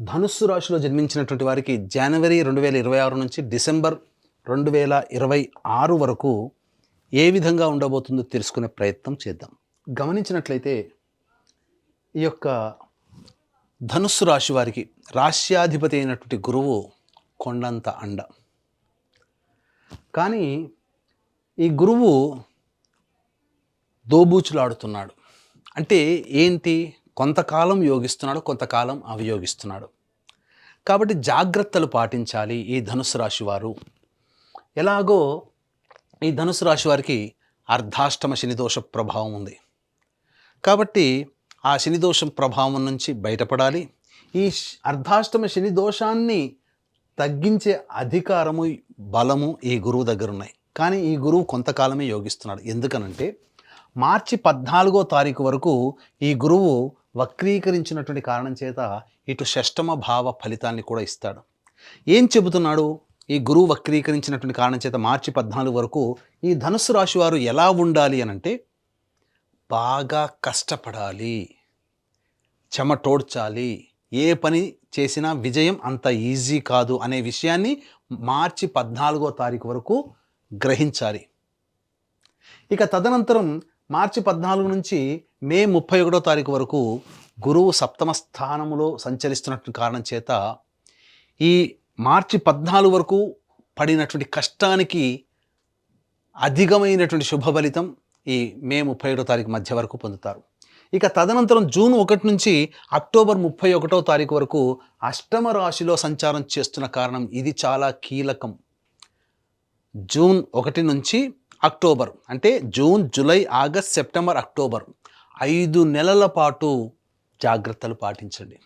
ధనుస్సు రాశిలో జన్మించినటువంటి వారికి జనవరి రెండు వేల ఇరవై ఆరు నుంచి డిసెంబర్ రెండు వేల ఇరవై ఆరు వరకు ఏ విధంగా ఉండబోతుందో తెలుసుకునే ప్రయత్నం చేద్దాం. గమనించినట్లయితే ఈ యొక్క ధనుస్సు రాశి వారికి రాశ్యాధిపతి అయినటువంటి గురువు కొండంత అండ. కానీ ఈ గురువు దోబూచులాడుతున్నాడు. అంటే ఏంటి? కొంతకాలం యోగిస్తున్నాడు కొంతకాలం అవియోగిస్తున్నాడు. కాబట్టి జాగ్రత్తలు పాటించాలి ఈ ధనుసు రాశి వారు. ఎలాగో ఈ ధనుసు రాశి వారికి అర్ధాష్టమ శనిదోష ప్రభావం ఉంది. కాబట్టి ఆ శనిదోషం ప్రభావం నుంచి బయటపడాలి. ఈ అర్ధాష్టమ శని దోషాన్ని తగ్గించే అధికారము బలము ఈ గురువు దగ్గర ఉన్నాయి. కానీ ఈ గురువు కొంతకాలమే యోగిస్తున్నాడు. ఎందుకనంటే మార్చి పద్నాలుగో తారీఖు వరకు ఈ గురువు వక్రీకరించినటువంటి కారణం చేత ఇటు షష్టమ భావ ఫలితాన్ని కూడా ఇస్తాడు. ఏం చెబుతున్నాడు? ఈ గురువు వక్రీకరించినటువంటి కారణం చేత మార్చి పద్నాలుగు వరకు ఈ ధనుసు రాశి వారు ఎలా ఉండాలి అని అంటే బాగా కష్టపడాలి చెమటోడ్చాలి ఏ పని చేసినా విజయం అంత ఈజీ కాదు అనే విషయాన్ని మార్చి పద్నాలుగో తారీఖు వరకు గ్రహించాలి. ఇక తదనంతరం మార్చి పద్నాలుగు నుంచి మే ముప్పై ఒకటో తారీఖు వరకు గురువు సప్తమ స్థానములో సంచరిస్తున్నట్టు కారణం చేత ఈ మార్చి పద్నాలుగు వరకు పడినటువంటి కష్టానికి అధికమైనటువంటి శుభ ఫలితం ఈ మే ముప్పై ఒకటో తారీఖు మధ్య వరకు పొందుతారు. ఇక తదనంతరం జూన్ ఒకటి నుంచి అక్టోబర్ ముప్పై ఒకటో తారీఖు వరకు అష్టమ రాశిలో సంచారం చేస్తున్న కారణం ఇది చాలా కీలకం. జూన్ ఒకటి నుంచి అక్టోబర్ అంటే June July August September October ఐదు నెలల పాటు జాగ్రత్తలు పాటించండి.